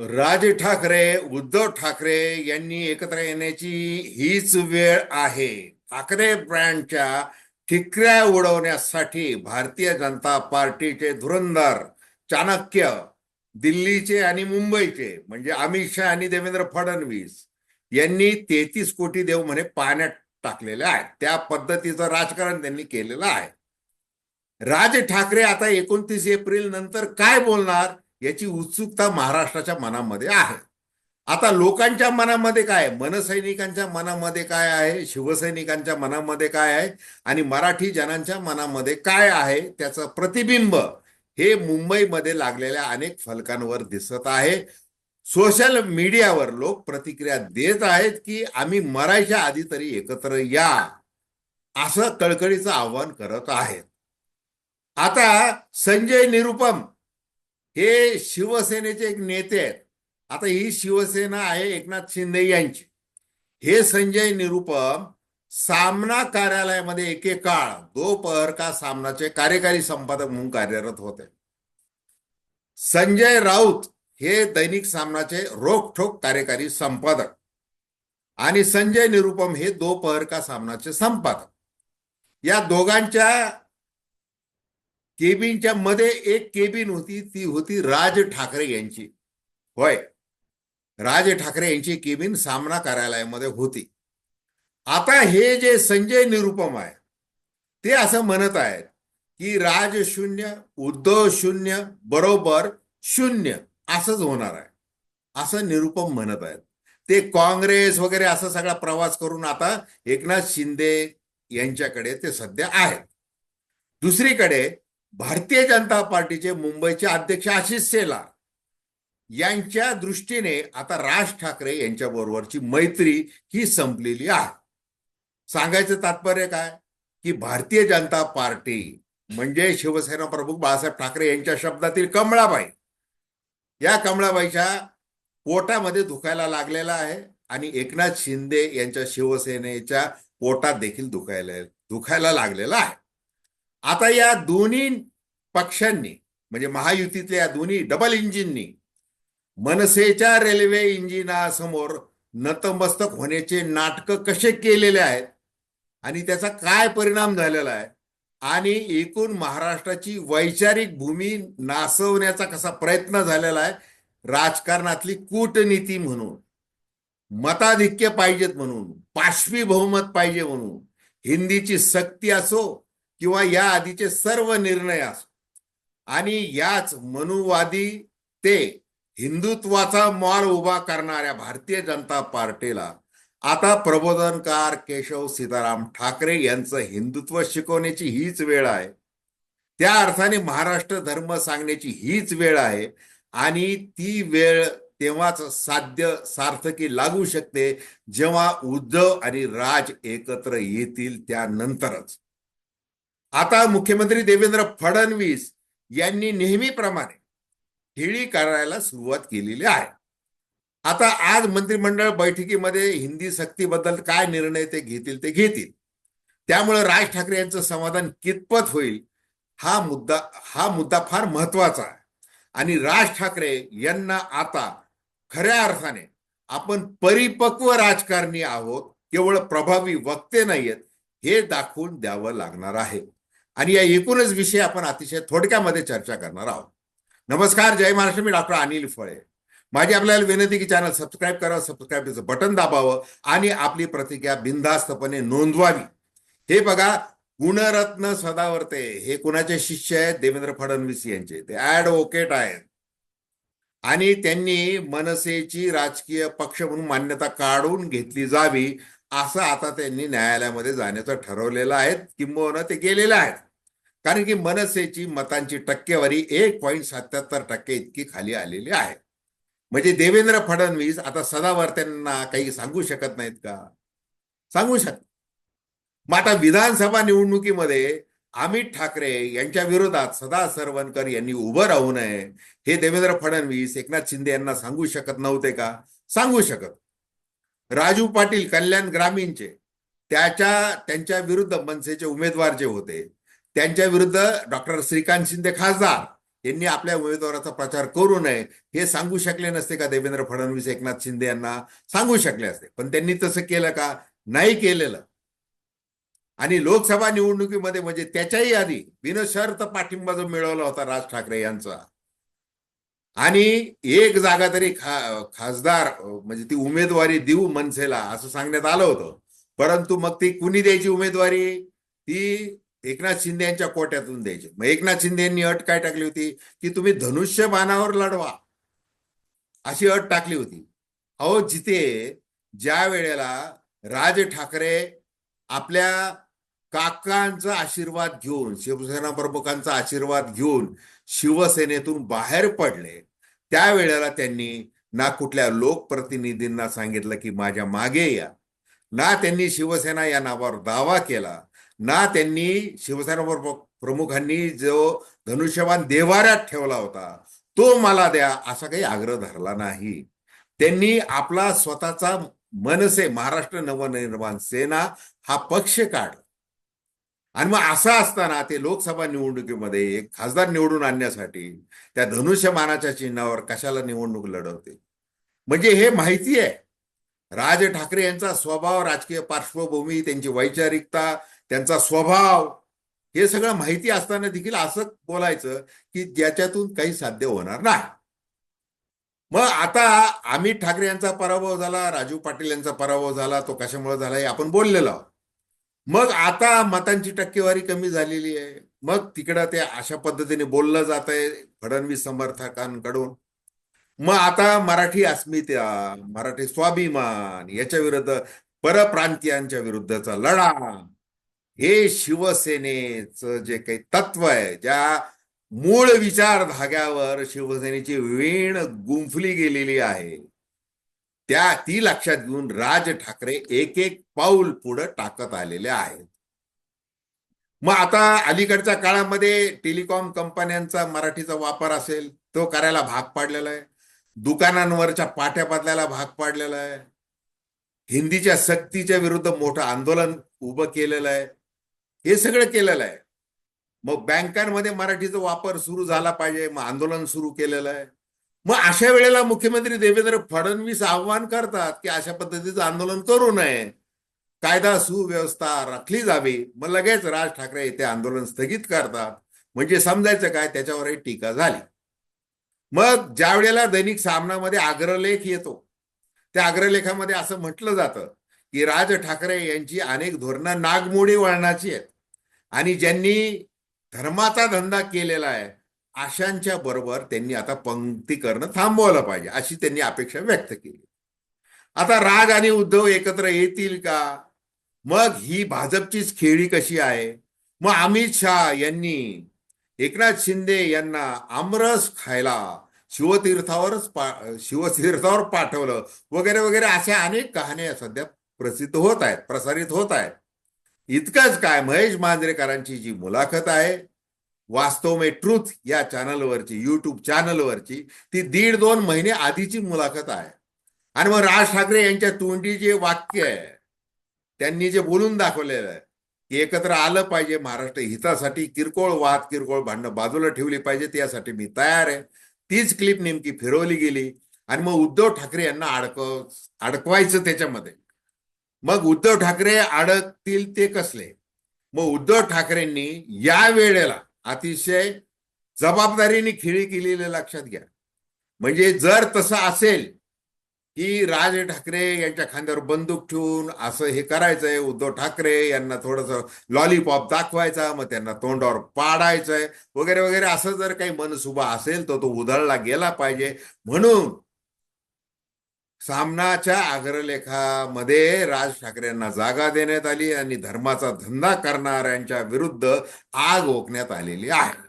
राज ठाकरे उद्धव ठाकरे यांनी एकत्र येण्याची हीच वेळ आहे. ठाकरे ब्रँडच्या ठिकऱ्या उडवण्यासाठी भारतीय जनता पार्टीचे धुरंधर चाणक्य दिल्लीचे आणि मुंबईचे म्हणजे अमित शहा आणि देवेंद्र फडणवीस यांनी तेहतीस कोटी देव म्हणे पाण्यात टाकलेले आहेत. त्या पद्धतीचं राजकारण त्यांनी केलेलं आहे. राज ठाकरे आता एकोणतीस एप्रिल नंतर काय बोलणार? याची उत्सुकता महाराष्ट्राच्या मनामध्ये आहे. आता लोकांच्या मनामध्ये काय मनसैनिकांच्या मनामध्ये काय आहे? शिवसैनिकांच्या मनामध्ये काय आहे? आणि मराठी जनांच्या मनामध्ये काय आहे? त्याचं प्रतिबिंब हे मुंबईमध्ये लागलेल्या अनेक फलकांवर दिसत आहे. सोशल मीडियावर लोक प्रतिक्रिया देत आहेत की आम्ही मरायच्या आधी तरी एकत्र या असं कळकळीचं आव्हान करत आहेत. आता संजय निरुपम हे शिवसेनेचे एक नेते आहेत. आता ही शिवसेना आहे एकनाथ शिंदे यांची. हे संजय निरुपम सामना कार्यालयामध्ये एकेकाळ दोपहर का सामनाचे कार्यकारी संपादक म्हणून कार्यरत होते. संजय राऊत हे दैनिक सामनाचे रोखठोक कार्यकारी संपादक आणि संजय निरुपम हे दोपहर का सामनाचे संपादक. या दोघांच्या केबिनच्या मध्ये एक केबिन होती ती होती राज ठाकरे यांची. होय. राज ठाकरे यांची केबिन सामना कार्यालयामध्ये होती. आता हे जे संजय निरुपम आहे ते असं म्हणत आहेत की राज शून्य उद्धव शून्य बरोबर शून्य असंच होणार आहे. असं निरुपम म्हणत आहेत. ते काँग्रेस वगैरे असा सगळा प्रवास करून आता एकनाथ शिंदे यांच्याकडे ते सध्या आहेत. दुसरीकडे भारतीय जनता पार्टीचे मुंबईचे अध्यक्ष आशिष सेला यांच्या दृष्टीने आता राज ठाकरे यांच्या बरोबरची मैत्री ही संपलेली आहे. सांगायचं तात्पर्य काय? की भारतीय जनता पार्टी म्हणजे शिवसेना प्रमुख बाळासाहेब ठाकरे यांच्या शब्दातील कमळाबाई. या कमळाबाईच्या पोटामध्ये दुखायला लागलेला आहे आणि एकनाथ शिंदे यांच्या शिवसेनेच्या पोटात देखील दुखायला दुखायला लागलेला आहे. आता या दोन्ही पक्षांनी म्हणजे महायुतीतल्या या दोन्ही डबल इंजिननी मनसेच्या रेल्वे इंजिनासमोर नतमस्तक होण्याचे नाटक कसे केलेले आहेत आणि त्याचा काय परिणाम झालेला आहे आणि एकूण महाराष्ट्राची वैचारिक भूमी नासवण्याचा कसा प्रयत्न झालेला आहे राजकारणातली कूटनीती म्हणून मताधिक्य पाहिजेत म्हणून पाशवी बहुमत पाहिजे म्हणून हिंदीची सक्ती असो किंवा या आधीचे सर्व निर्णय असो. आणि याच मनुवादी ते हिंदुत्वाचा मॉल उभा करणाऱ्या भारतीय जनता पार्टीला आता प्रबोधनकार केशव सीताराम ठाकरे यांचं हिंदुत्व शिकवण्याची हीच वेळ आहे. त्या अर्थाने महाराष्ट्र धर्म सांगण्याची हीच वेळ आहे आणि ती वेळ तेव्हाच साध्य सार्थकी लागू शकते जेव्हा उद्धव आणि राज एकत्र येतील त्यानंतरच. आता मुख्यमंत्री देवेंद्र फडणवीस यांनी नेहमीप्रमाणे हेळी करायला सुरुवात केलेली आहे. आता आज मंत्रिमंडळ बैठकीमध्ये हिंदी सक्तीबद्दल काय निर्णय ते घेतील ते घेतील. त्यामुळे राज ठाकरे यांचं समाधान कितपत होईल हा मुद्दा हा मुद्दा फार महत्त्वाचा आहे. आणि राज ठाकरे यांना आता खऱ्या अर्थाने आपण परिपक्व राजकारणी आहोत केवळ प्रभावी वक्ते नाहीयेत हे दाखवून द्यावं लागणार आहे. आणि या एकूणच विषय आपण अतिशय थोडक्यामध्ये चर्चा करणार आहोत. नमस्कार जय महाराष्ट्र. मी डॉक्टर अनिल फळे. माझी आपल्याला विनंती की चॅनल सबस्क्राईब करावं सबस्क्राईबचं बटन दाबावं आणि आपली प्रतिक्रिया बिनधास्तपणे नोंदवावी. हे बघा गुणरत्न सदावर्ते हे कुणाचे शिष्य आहेत? देवेंद्र फडणवीस यांचे. ते ऍडव्होकेट आहेत. आणि त्यांनी मनसेची राजकीय पक्ष म्हणून मान्यता काढून घेतली जावी असं आता त्यांनी न्यायालयामध्ये जाण्याचं ठरवलेलं आहे. किंबहुना ते गेलेले आहेत. कारण की मनसेची मतांची टक्केवारी एक पॉईंट सत्याहत्तर टक्के इतकी खाली आलेली आहे. म्हणजे देवेंद्र फडणवीस आता सदावर्त्यांना काही सांगू शकत नाहीत का? सांगू शकत. मग आता विधानसभा निवडणुकीमध्ये अमित ठाकरे यांच्या विरोधात सदा सरवणकर यांनी उभं राहू नये हे देवेंद्र फडणवीस एकनाथ शिंदे यांना सांगू शकत नव्हते का? सांगू शकत. राजू पाटील कल्याण ग्रामीणचे त्याच्या त्यांच्या विरुद्ध मनसेचे उमेदवार जे होते त्यांच्या विरुद्ध डॉक्टर श्रीकांत शिंदे खासदार यांनी आपल्या उमेदवाराचा प्रचार करू नये हे सांगू शकले नसते का देवेंद्र फडणवीस एकनाथ शिंदे यांना? सांगू शकले असते. पण त्यांनी तसं केलं का? नाही केलेलं. आणि लोकसभा निवडणुकीमध्ये म्हणजे त्याच्याही आधी बिनशर्त पाठिंबा जो मिळवला होता राज ठाकरे यांचा. आणि एक जागा तरी खा खासदार म्हणजे ती उमेदवारी देऊ मनसेला असं सांगण्यात आलं होतं. परंतु मग ती कुणी द्यायची उमेदवारी? ती एकनाथ शिंदे यांच्या कोट्यातून द्यायचे. मग एकनाथ शिंदे यांनी अट काय टाकली होती? की तुम्ही धनुष्य बाणावर लढवा. अशी अट टाकली होती. अहो जिथे ज्या वेळेला राज ठाकरे आपल्या काकांचा आशीर्वाद घेऊन शिवसेना प्रमुखांचा आशीर्वाद घेऊन शिवसेनेतून बाहेर पडले त्यावेळेला त्यांनी ना कुठल्या लोकप्रतिनिधींना सांगितलं की माझ्या मागे या. ना त्यांनी शिवसेना या नावावर दावा केला. ना त्यांनी शिवसेना प्रमुखांनी जो धनुष्यबाण देवाऱ्यात ठेवला होता तो मला द्या असा काही आग्रह धरला नाही. त्यांनी आपला स्वतःचा मनसे महाराष्ट्र नवनिर्माण सेना हा पक्ष काढ आणि मग असं असताना ते लोकसभा निवडणुकीमध्ये एक खासदार निवडून आणण्यासाठी त्या धनुष्यमानाच्या चिन्हावर कशाला निवडणूक लढवते? म्हणजे हे माहिती आहे. राज ठाकरे यांचा स्वभाव राजकीय पार्श्वभूमी त्यांची वैचारिकता त्यांचा स्वभाव हे सगळं माहिती असताना देखील असं बोलायचं की ज्याच्यातून काही साध्य होणार नाही. मग आता अमित ठाकरे यांचा पराभव झाला राजू पाटील यांचा पराभव झाला तो कशामुळे झाला हे आपण बोललेलो आहोत. मग आता मतांची टक्केवारी कमी झालेली आहे. मग तिकडं ते अशा पद्धतीने बोललं जात आहे फडणवीस समर्थकांकडून. मग आता मराठी अस्मिता मराठी स्वाभिमान याच्या विरुद्ध परप्रांतीयांच्या विरुद्धचा लढा. हे शिवसेनेचं जे काही तत्व आहे ज्या मूळ विचार धाग्यावर शिवसेनेची वीण गुंफली गेलेली आहे त्या ती लक्षात घेऊन राज ठाकरे एक एक पाऊल पुढे टाकत आलेले आहेत. मग आता अलीकडच्या काळामध्ये टेलिकॉम कंपन्यांचा मराठीचा वापर असेल तो करायला भाग पाडलेला आहे. दुकानांवरच्या पाट्या बदलायला भाग पाडलेला आहे. हिंदीच्या सक्तीच्या विरुद्ध मोठं आंदोलन उभं केलेलं आहे. हे सगळं केलेलं आहे. मग बँकांमध्ये मराठीचा वापर सुरू झाला पाहिजे मग आंदोलन सुरू केलेलं आहे. मग अशा वेळेला मुख्यमंत्री देवेंद्र फडणवीस आव्हान करतात की अशा पद्धतीचं आंदोलन करू नये. कायदा सुव्यवस्था राखली जावी. मग लगेच राज ठाकरे ते आंदोलन स्थगित करतात. म्हणजे समजायचं काय? त्याच्यावरही टीका झाली. मग ज्या वेळेला दैनिक सामनामध्ये अग्रलेख येतो त्या अग्रलेखामध्ये असं म्हटलं जातं की राज ठाकरे यांची अनेक धोरणं नागमोडी वळणाची आहेत. आणि ज्यांनी धर्माचा धंदा केलेला आहे अशांच्या बरोबर त्यांनी आता पंक्ती करणं थांबवलं पाहिजे अशी त्यांनी अपेक्षा व्यक्त केली. आता राज आणि उद्धव एकत्र येतील का? मग ही भाजपचीच खेळी कशी आहे? मग अमित शहा यांनी एकनाथ शिंदे यांना आमरस खायला शिवतीर्थावरच पा शिवतीर्थावर पाठवलं वगैरे वगैरे अशा अनेक कहाण्या सध्या प्रसिद्ध होत आहेत प्रसारित होत आहेत. इतकंच काय महेश मांजरेकरांची जी मुलाखत आहे वास्तव में ट्रूथ या चॅनलवरची युट्यूब चॅनलवरची ती दीड दोन महिने आधीची मुलाखत आहे. आणि मग राज ठाकरे यांच्या तोंडी जे वाक्य आहे त्यांनी जे बोलून दाखवलेलं आहे की एकत्र आलं पाहिजे महाराष्ट्र हितासाठी किरकोळ वाद किरकोळ भांडणं बाजूला ठेवली पाहिजे त्यासाठी मी तयार आहे. तीच क्लिप नेमकी फिरवली गेली. आणि मग उद्धव ठाकरे यांना अडकव अडकवायचं त्याच्यामध्ये. मग उद्धव ठाकरे अडकतील ते कसले? मग उद्धव ठाकरेंनी या वेळेला अतिशय जबाबदारीने खेळी केलेली लक्षात घ्या. म्हणजे जर तसं असेल की राज ठाकरे यांच्या खांद्यावर बंदूक ठेवून असं हे करायचंय उद्धव ठाकरे यांना थोडंसं लॉलीपॉप दाखवायचा मग त्यांना तोंडावर पाडायचंय वगैरे वगैरे असं जर काही मनसुबा असेल तर तो उधळला गेला पाहिजे. म्हणून सामनाच्या अग्रलेखामध्ये राज ठाकरेंना जागा देण्यात आली आणि धर्माचा धंदा करणाऱ्यांच्या विरुद्ध आग ओकण्यात आलेली आहे.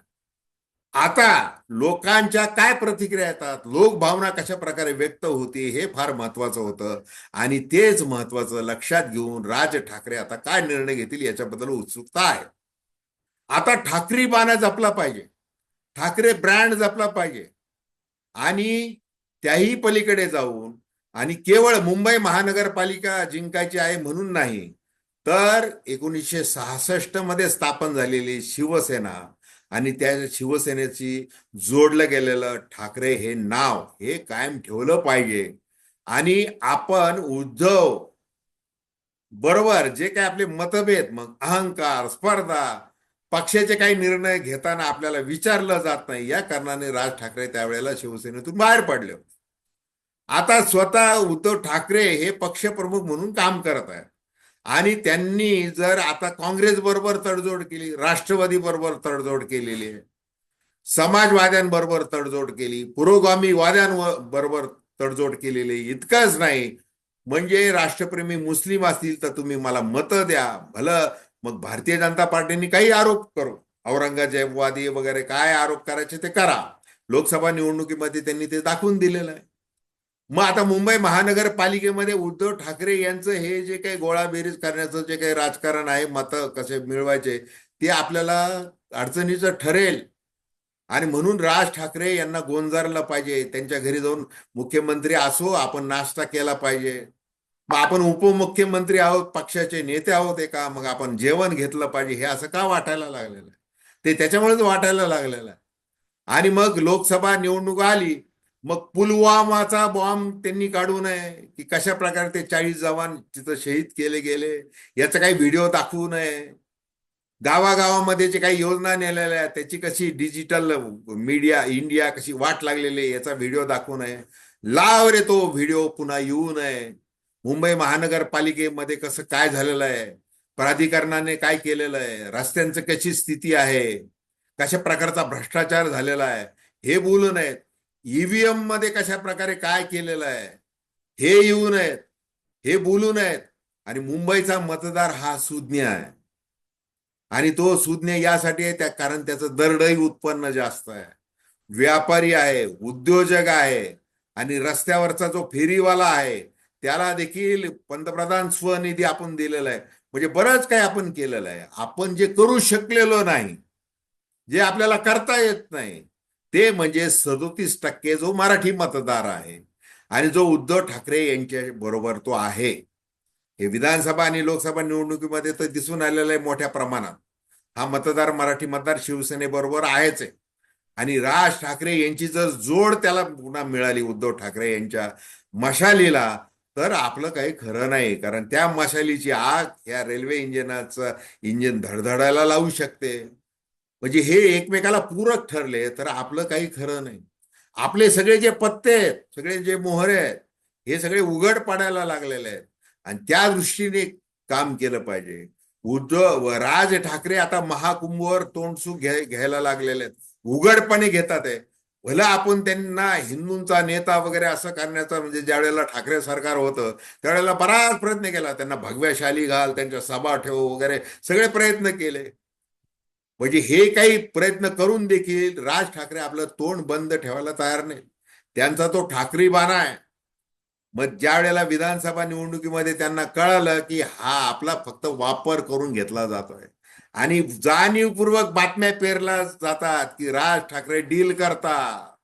आता लोकांच्या काय प्रतिक्रिया येतात? लोकभावना कशा प्रकारे व्यक्त होती? हे फार महत्वाचं होतं. आणि तेच महत्वाचं लक्षात घेऊन राज ठाकरे आता काय निर्णय घेतील याच्याबद्दल उत्सुकता आहे. आता ठाकरी बाणा जपला पाहिजे. ठाकरे ब्रँड जपला पाहिजे. आणि त्याही पलीकडे जाऊन आणि केवळ मुंबई महानगरपालिका जिंकायची आहे म्हणून नाही तर एकोणीसशे सहासष्टमध्ये स्थापन झालेली शिवसेना आणि त्या शिवसेनेची जोडलं गेलेलं ठाकरे हे नाव हे कायम ठेवलं पाहिजे आणि आपण उद्धव बरोबर जे काही आपले मतभेद मग अहंकार स्पर्धा पक्षाचे काही निर्णय घेताना आपल्याला विचारलं जात नाही या कारणाने राज ठाकरे त्यावेळेला शिवसेनेतून बाहेर पडले होते. आता स्वतः उद्धव ठाकरे हे पक्षप्रमुख म्हणून काम करत आहेत. आणि त्यांनी जर आता काँग्रेस बरोबर तडजोड केली राष्ट्रवादी बरोबर तडजोड केलेली आहे समाजवाद्यांबरोबर तडजोड केली पुरोगामी वाद्यांबरोबर तडजोड केलेली इतकंच नाही. म्हणजे राष्ट्रप्रेमी मुस्लिम असतील तर तुम्ही मला मतं द्या भलं. मग भारतीय जनता पार्टीने काही आरोप करू. औरंगजेबवादी वगैरे काय आरोप करायचे ते करा. लोकसभा निवडणुकीमध्ये त्यांनी ते दाखवून दिलेलं आहे. मग आता मुंबई महानगरपालिकेमध्ये उद्धव ठाकरे यांचं हे जे काही गोळाबेरीज करण्याचं जे काही राजकारण आहे मतं कसे मिळवायचे ते आपल्याला अडचणीचं ठरेल. आणि म्हणून राज ठाकरे यांना गोंजारला पाहिजे. त्यांच्या घरी जाऊन मुख्यमंत्री असो आपण नाश्ता केला पाहिजे. मग आपण उपमुख्यमंत्री आहोत पक्षाचे नेते आहोत एका मग आपण जेवण घेतलं पाहिजे. हे असं का वाटायला लागलेलं आहे? ते त्याच्यामुळेच वाटायला लागलेलं आहे. आणि मग लोकसभा निवडणूक आली मग पुलवामाचा बॉम्ब त्यांनी काढू नये की कशा प्रकारे ते चाळीस जवान तिथं शहीद केले गेले याचा काही व्हिडिओ दाखवू नये. गावागावामध्ये जे काही योजना नेलेल्या आहेत त्याची कशी डिजिटल मीडिया इंडिया कशी वाट लागलेली आहे याचा व्हिडिओ दाखवू नये. लाव रे तो व्हिडिओ पुन्हा येऊ नये. मुंबई महानगरपालिकेमध्ये कसं काय झालेलं आहे प्राधिकरणाने काय केलेलं आहे रस्त्यांचं कशी स्थिती आहे कशा प्रकारचा भ्रष्टाचार झालेला आहे हे बोलू नयेत. ईव्हीएममध्ये कशा प्रकारे काय केलेलं आहे? हे येऊ नयेत. हे बोलू नयेत. आणि मुंबईचा मतदार हा सुज्ञ आहे. आणि तो सुज्ञ यासाठी आहे त्या कारण त्याचं दरडही उत्पन्न जास्त आहे. व्यापारी आहे उद्योजक आहे आणि रस्त्यावरचा जो फेरीवाला आहे त्याला देखील पंतप्रधान स्वनिधी आपण दिलेला आहे. म्हणजे बरंच काही आपण केलेलं आहे. आपण जे करू शकलेलो नाही जे आपल्याला करता येत नाही ते म्हणजे सदोतीस टक्के जो मराठी मतदार आहे आणि जो उद्धव ठाकरे यांच्या बरोबर तो आहे. हे विधानसभा आणि लोकसभा निवडणुकीमध्ये तर दिसून आलेलं आहे मोठ्या प्रमाणात. हा मतदार मराठी मतदार शिवसेनेबरोबर आहेच आहे. आणि राज ठाकरे यांची जर जोड त्याला पुन्हा मिळाली उद्धव ठाकरे यांच्या मशालीला तर आपलं काही खरं नाही कारण त्या मशालीची आग या रेल्वे इंजिनाचं इंजिन धडधडायला लावू शकते. म्हणजे हे एकमेकाला पूरक ठरले तर आपलं काही खरं नाही. आपले सगळे जे पत्ते आहेत सगळे जे मोहरे आहेत हे सगळे उघड पाडायला लागलेले आहेत. आणि त्या दृष्टीने काम केलं पाहिजे. उद्धव राज ठाकरे आता महाकुंभवर तोंडसू घ्याय घ्यायला लागलेले आहेत. उघडपणे घेतात आहे भलं आपण त्यांना हिंदूंचा नेता वगैरे असं करण्याचा म्हणजे ज्या वेळेला ठाकरे सरकार होतं त्यावेळेला बराच प्रयत्न केला. त्यांना भगव्या शाली घाल त्यांच्या सभा ठेव वगैरे सगळे प्रयत्न केले. म्हणजे हे काही प्रयत्न करून देखील राज ठाकरे आपलं तोंड बंद ठेवायला तयार नाही. त्यांचा तो ठाकरी बाणा आहे. मग ज्या वेळेला विधानसभा निवडणुकीमध्ये त्यांना कळालं की हा आपला फक्त वापर करून घेतला जातोय. आणि जाणीवपूर्वक बातम्या पेरल्या जातात की राज ठाकरे डील करतात.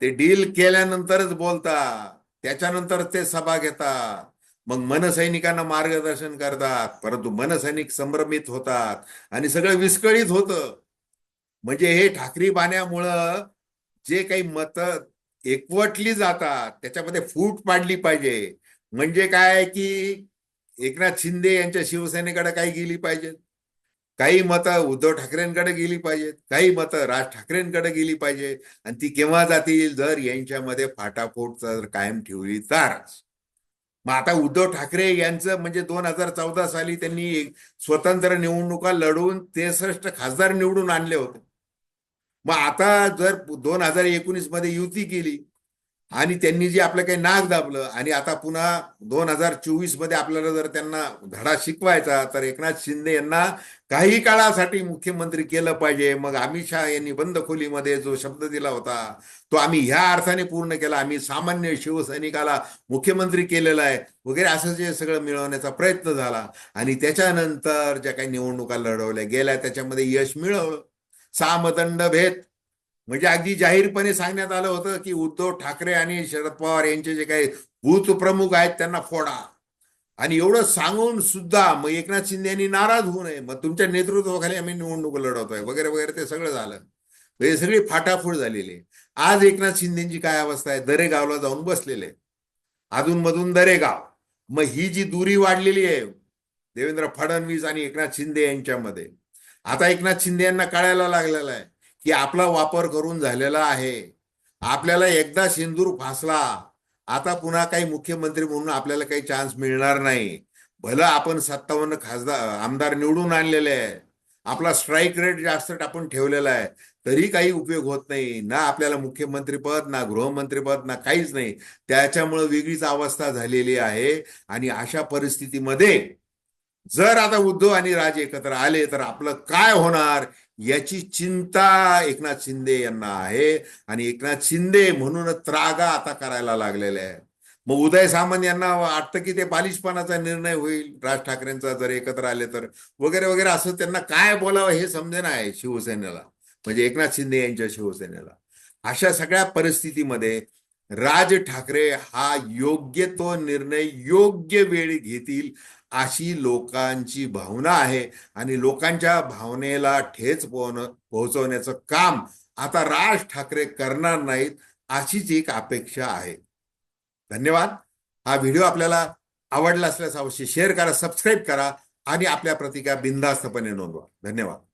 ते डील केल्यानंतरच बोलतात. त्याच्यानंतर ते सभा घेतात. मग मनसैनिकांना मार्गदर्शन करतात परंतु मनसैनिक संभ्रमित होतात आणि सगळं विस्कळीत होतं. म्हणजे हे ठाकरी बाण्यामुळं जे काही मत एकवटली जातात त्याच्यामध्ये फूट पाडली पाहिजे. म्हणजे काय की एकनाथ शिंदे यांच्या शिवसेनेकडे काही गेली पाहिजेत. काही मतं उद्धव ठाकरेंकडे गेली पाहिजेत. काही मतं राज ठाकरेंकडे गेली पाहिजे आणि ती केव्हा जातील? जर यांच्यामध्ये फाटाफूट जर कायम ठेवली तरच. मग आता उद्धव ठाकरे यांचं म्हणजे दोन हजार चौदा साली त्यांनी स्वतंत्र निवडणुका लढवून त्रेसष्ट खासदार निवडून आणले होते. मग आता जर दोन हजार एकोणीसमध्ये युती केली आणि त्यांनी जे आपलं काही नाक दाबलं आणि आता पुन्हा दोन हजार चोवीसमध्ये आपल्याला जर त्यांना धडा शिकवायचा तर एकनाथ शिंदे यांना काही काळासाठी मुख्यमंत्री केलं पाहिजे. मग अमित शहा यांनी बंद खोलीमध्ये जो शब्द दिला होता तो आम्ही ह्या अर्थाने पूर्ण केला. आम्ही सामान्य शिवसैनिकाला मुख्यमंत्री केलेला आहे. वगैरे असं जे सगळं मिळवण्याचा प्रयत्न झाला. आणि त्याच्यानंतर ज्या काही निवडणुका लढवल्या गेल्या त्याच्यामध्ये यश मिळवलं. सामदंड भेद. म्हणजे अगदी जाहीरपणे सांगण्यात आलं होतं की उद्धव ठाकरे आणि शरद पवार यांचे जे काही भूत प्रमुख आहेत त्यांना फोडा. आणि एवढं सांगून सुद्धा मग एकनाथ शिंदे यांनी नाराज होऊ नये. मग तुमच्या नेतृत्वाखाली आम्ही निवडणूक लढवतोय वगैरे वगैरे ते सगळं झालं. हे सगळी फाटाफूट झालेली आहे. आज एकनाथ शिंदेची काय अवस्था आहे? दरेगावला जाऊन बसलेले अधूनमधून दरेगाव. मग ही जी दुरी वाढलेली आहे देवेंद्र फडणवीस आणि एकनाथ शिंदे यांच्यामध्ये. आता एकनाथ शिंदे यांना कळायला लागलेला आहे. की आपला वापर करून झालेला आहे. आपल्याला एकदा सिंदूर फासला आता पुन्हा काही मुख्यमंत्री म्हणून आपल्याला काही चान्स मिळणार नाही. भलं आपण सत्तावन्न खासदार आमदार निवडून आणलेले आहे. आपला स्ट्राईक रेट जास्त टाकून ठेवलेला आहे. तरी काही उपयोग होत नाही. ना आपल्याला मुख्यमंत्रीपद ना गृहमंत्रीपद ना काहीच नाही. त्याच्यामुळे वेगळीच अवस्था झालेली आहे. आणि अशा परिस्थितीमध्ये जर आता उद्धव आणि राज एकत्र आले तर आपलं काय होणार? याची चिंता एकनाथ शिंदे यांना आहे. आणि एकनाथ शिंदे म्हणून त्रागा आता करायला लागलेले आहे मग उदय सामंत यांना वाटतं की ते बालिशपणाचा निर्णय होईल. राज ठाकरेंचा जर एकत्र आले तर वगैरे वगैरे असं त्यांना काय बोलावं हे समजेना आहे शिवसेनेला. म्हणजे एकनाथ शिंदे यांच्या शिवसेनेला. अशा सगळ्या परिस्थितीमध्ये राज ठाकरे हा योग्य तो निर्णय योग्य वेळी घेतील. अशी लोकांची भावना आहे आणि लोकांच्या भावनेला ठेच पोहण- पोहोचवण्याचं काम आता राज ठाकरे करणार नाहीत अशीच एक अपेक्षा आहे. धन्यवाद. हा व्हिडिओ आपल्याला आवडला असल्यास अवश्य शेअर करा सबस्क्राईब करा आणि आपल्या प्रतिक्रिया बिनधास्तपणे नोंदवा. धन्यवाद.